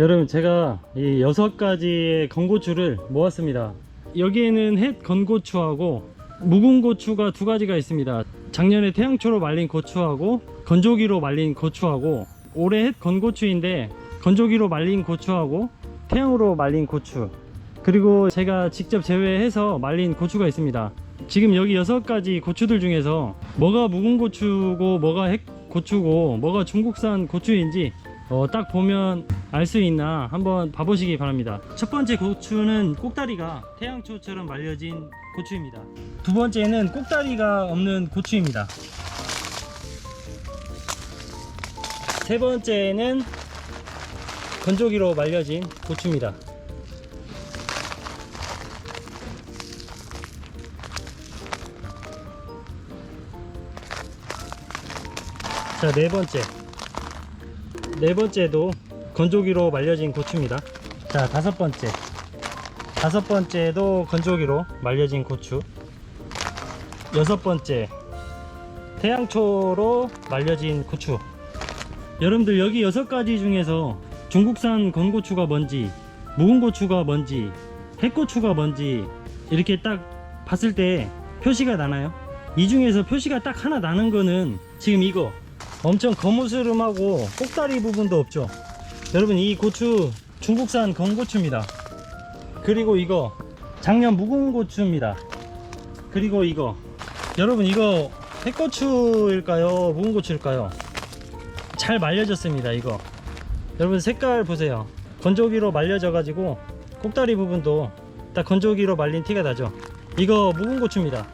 여러분 제가 이 여섯 가지의 건고추를 모았습니다. 여기에는 햇 건고추하고 묵은 고추가 두 가지가 있습니다. 작년에 태양초로 말린 고추하고 건조기로 말린 고추하고 올해 햇 건고추인데 건조기로 말린 고추하고 태양으로 말린 고추 그리고 제가 직접 제외해서 말린 고추가 있습니다. 지금 여기 여섯 가지 고추들 중에서 뭐가 묵은 고추고 뭐가 햇 고추고 뭐가 중국산 고추인지 어, 딱 보면 알 수 있나 한번 봐보시기 바랍니다. 첫 번째 고추는 꼭다리가 태양초처럼 말려진 고추입니다. 두 번째는 꼭다리가 없는 고추입니다. 세 번째는 건조기로 말려진 고추입니다. 자, 네 번째. 네 번째도 건조기로 말려진 고추입니다. 자, 다섯 번째. 다섯 번째도 건조기로 말려진 고추. 여섯 번째. 태양초로 말려진 고추. 여러분들 여기 여섯 가지 중에서 중국산 건고추가 뭔지, 묵은 고추가 뭔지, 햇고추가 뭔지 이렇게 딱 봤을 때 표시가 나나요? 이 중에서 표시가 딱 하나 나는 거는 지금 이거 엄청 거무스름하고 꼭다리 부분도 없죠. 여러분 이 고추 중국산 건고추입니다. 그리고 이거 작년 묵은 고추입니다. 그리고 이거. 여러분 이거 햇고추일까요? 묵은 고추일까요? 잘 말려졌습니다 이거. 여러분 색깔 보세요. 건조기로 말려져 가지고 꼭다리 부분도 딱 건조기로 말린 티가 나죠. 이거 묵은 고추입니다.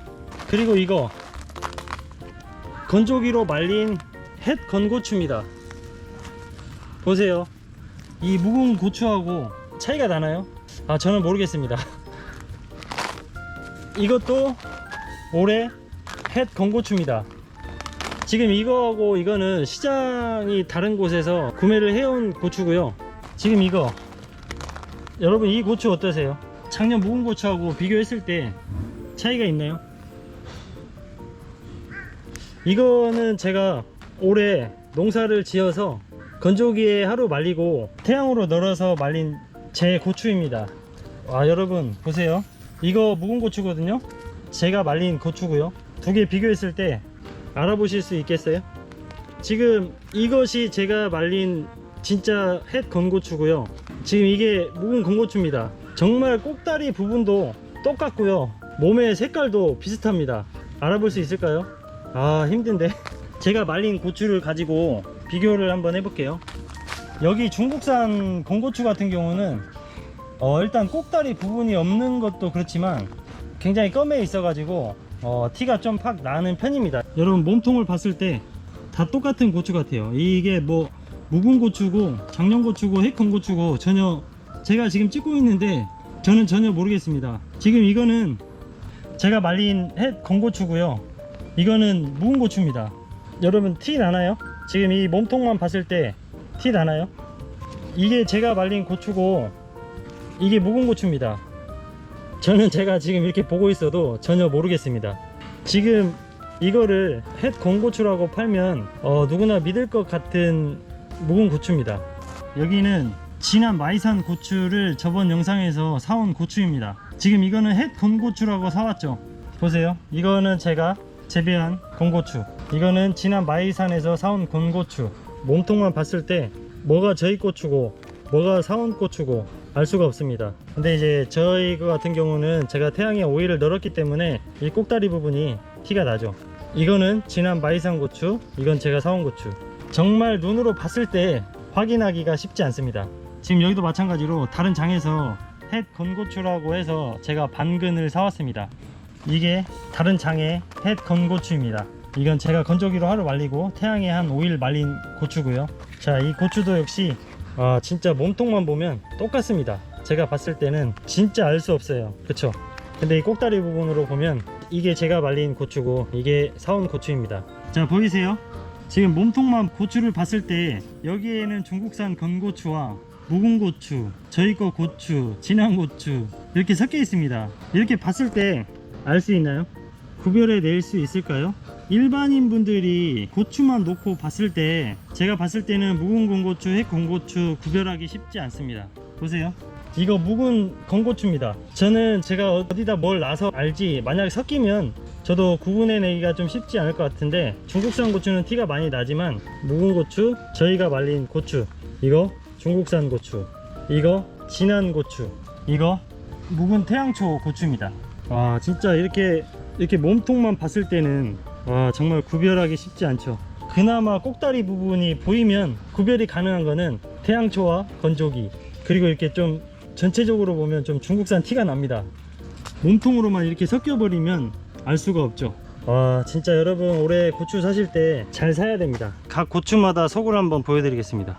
그리고 이거 건조기로 말린 햇 건고추입니다. 보세요. 이 묵은 고추하고 차이가 나나요? 아, 저는 모르겠습니다. 이것도 올해 햇 건고추입니다. 지금 이거하고 이거는 시장이 다른 곳에서 구매를 해온 고추고요. 지금 이거 여러분 이 고추 어떠세요? 작년 묵은 고추하고 비교했을 때 차이가 있나요? 이거는 제가 올해 농사를 지어서 건조기에 하루 말리고 태양으로 널어서 말린 제 고추입니다. 와 여러분 보세요. 이거 묵은 고추거든요. 제가 말린 고추고요. 두 개 비교했을 때 알아보실 수 있겠어요? 지금 이것이 제가 말린 진짜 햇 건고추고요. 지금 이게 묵은 건고추입니다. 정말 꼭다리 부분도 똑같고요. 몸의 색깔도 비슷합니다. 알아볼 수 있을까요? 아 힘든데 제가 말린 고추를 가지고 비교를 한번 해볼게요. 여기 중국산 건고추 같은 경우는 어, 일단 꼭다리 부분이 없는 것도 그렇지만 굉장히 껌에 있어 가지고 어, 티가 좀 팍 나는 편입니다. 여러분 몸통을 봤을 때 다 똑같은 고추 같아요. 이게 뭐 묵은 고추고 작년 고추고 해컨 고추고 전혀 제가 지금 찍고 있는데 저는 전혀 모르겠습니다. 지금 이거는 제가 말린 햇 건고추고요. 이거는 묵은 고추입니다 여러분 티 나나요? 지금 이 몸통만 봤을 때 티 나나요? 이게 제가 말린 고추고 이게 묵은 고추입니다. 저는 제가 지금 이렇게 보고 있어도 전혀 모르겠습니다. 지금 이거를 햇 건고추라고 팔면 어, 누구나 믿을 것 같은 묵은 고추입니다. 여기는 진한 마이산 고추를 저번 영상에서 사온 고추입니다. 지금 이거는 햇 건고추라고 사왔죠. 보세요. 이거는 제가 재배한 건고추. 이거는 진한 마이산에서 사온 건고추. 몸통만 봤을 때 뭐가 저희 고추고 뭐가 사온 고추고 알 수가 없습니다. 근데 이제 저희 거 같은 경우는 제가 태양에 오일을 널었기 때문에 이 꼭다리 부분이 티가 나죠. 이거는 진한 마이산 고추 이건 제가 사온 고추. 정말 눈으로 봤을 때 확인하기가 쉽지 않습니다. 지금 여기도 마찬가지로 다른 장에서 햇 건고추라고 해서 제가 반근을 사왔습니다 이게 다른 장의 햇 건 고추입니다. 이건 제가 건조기로 하루 말리고 태양에 한 5일 말린 고추고요. 자, 이 고추도 역시 아, 진짜 몸통만 보면 똑같습니다. 제가 봤을 때는 진짜 알 수 없어요. 그쵸? 근데 이 꼭다리 부분으로 보면 이게 제가 말린 고추고 이게 사온 고추입니다. 자, 보이세요? 지금 몸통만 고추를 봤을 때 여기에는 중국산 건고추와 묵은 고추, 저희 거 고추, 진한 고추 이렇게 섞여 있습니다. 이렇게 봤을 때 알 수 있나요? 구별해 낼 수 있을까요? 일반인 분들이 고추만 놓고 봤을 때 제가 봤을 때는 묵은 건고추, 햇 건고추 구별하기 쉽지 않습니다. 보세요. 이거 묵은 건고추입니다. 저는 제가 어디다 뭘 놔서 알지 만약에 섞이면 저도 구분해내기가 좀 쉽지 않을 것 같은데 중국산 고추는 티가 많이 나지만 묵은 고추, 저희가 말린 고추 이거 중국산 고추 이거 진한 고추 이거 묵은 태양초 고추입니다. 와 진짜 이렇게 이렇게 몸통만 봤을 때는 와 정말 구별하기 쉽지 않죠. 그나마 꼭다리 부분이 보이면 구별이 가능한 거는 태양초와 건조기 그리고 이렇게 좀 전체적으로 보면 좀 중국산 티가 납니다. 몸통으로만 이렇게 섞여 버리면 알 수가 없죠. 와 진짜 여러분 올해 고추 사실 때 잘 사야 됩니다. 각 고추마다 속을 한번 보여드리겠습니다.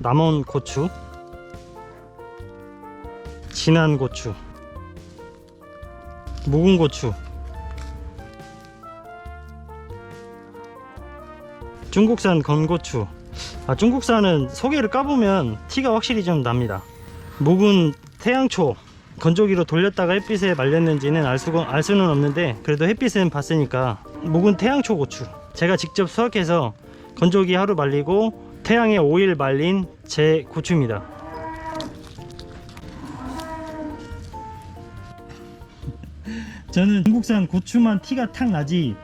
남원 고추, 진한 고추, 묵은 고추, 중국산 건고추. 아, 중국산은 속에를 까보면 티가 확실히 좀 납니다. 묵은 태양초. 건조기로 돌렸다가 햇빛에 말렸는지는 알, 수가, 알 수는 없는데 그래도 햇빛은 봤으니까 묵은 태양초 고추 제가 직접 수확해서 건조기 하루 말리고 태양에 5일 말린 제 고추입니다 저는 중국산 고추만 티가 탁 나지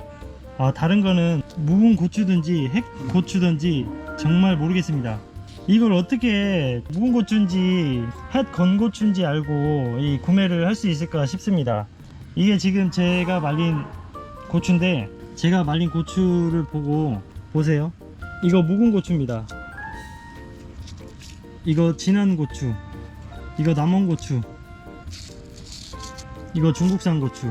아, 다른 거는 묵은 고추든지 핵 고추든지 정말 모르겠습니다. 이걸 어떻게 묵은 고추인지 햇 건고추인지 알고 이 구매를 할 수 있을까 싶습니다. 이게 지금 제가 말린 고추인데 제가 말린 고추를 보고 보세요. 이거 묵은 고추입니다. 이거 진한 고추. 이거 남원 고추. 이거 중국산 고추.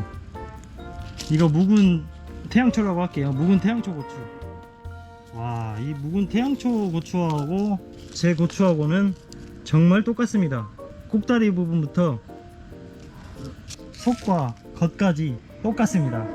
이거 묵은 태양초라고 할게요. 묵은 태양초 고추. 와, 이 묵은 태양초 고추하고 제 고추하고는 정말 똑같습니다. 꼭다리 부분부터 속과 겉까지 똑같습니다.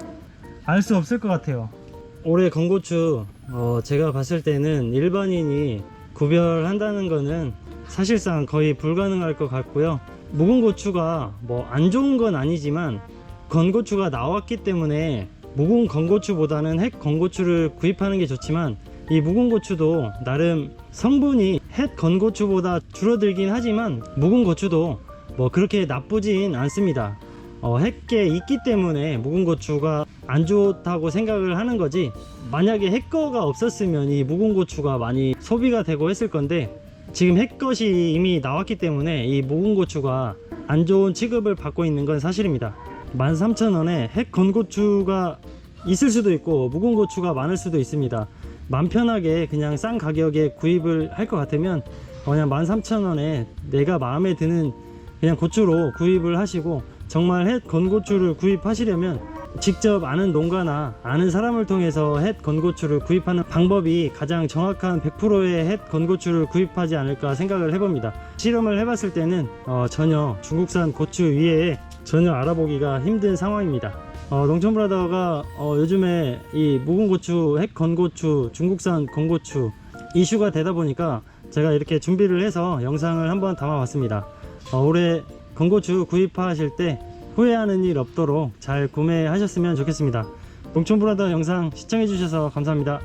알 수 없을 것 같아요. 올해 건고추 어, 제가 봤을 때는 일반인이 구별한다는 거는 사실상 거의 불가능할 것 같고요. 묵은 고추가 뭐 안 좋은 건 아니지만 건고추가 나왔기 때문에 묵은 건고추보다는 햇 건고추를 구입하는 게 좋지만 이 묵은 고추도 나름 성분이 햇 건고추보다 줄어들긴 하지만 묵은 고추도 뭐 그렇게 나쁘진 않습니다. 어, 햇게 있기 때문에 묵은 고추가 안 좋다고 생각을 하는 거지 만약에 햇거가 없었으면 이 묵은 고추가 많이 소비가 되고 했을 건데 지금 햇것이 이미 나왔기 때문에 이 묵은 고추가 안 좋은 취급을 받고 있는 건 사실입니다. 13,000원에 햇 건고추가 있을 수도 있고 묵은 고추가 많을 수도 있습니다. 맘 편하게 그냥 싼 가격에 구입을 할 것 같으면 그냥 13,000원에 내가 마음에 드는 그냥 고추로 구입을 하시고 정말 햇 건고추를 구입하시려면 직접 아는 농가나 아는 사람을 통해서 햇 건고추를 구입하는 방법이 가장 정확한 100%의 햇 건고추를 구입하지 않을까 생각을 해봅니다. 실험을 해봤을 때는 어, 전혀 중국산 고추 위에 전혀 알아보기가 힘든 상황입니다. 어, 농촌브라더가 어, 요즘에 이 묵은 고추, 햇 건고추, 중국산 건고추 이슈가 되다 보니까 제가 이렇게 준비를 해서 영상을 한번 담아봤습니다. 어, 올해 건고추 구입하실 때 후회하는 일 없도록 잘 구매하셨으면 좋겠습니다. 농촌브라더 영상 시청해주셔서 감사합니다.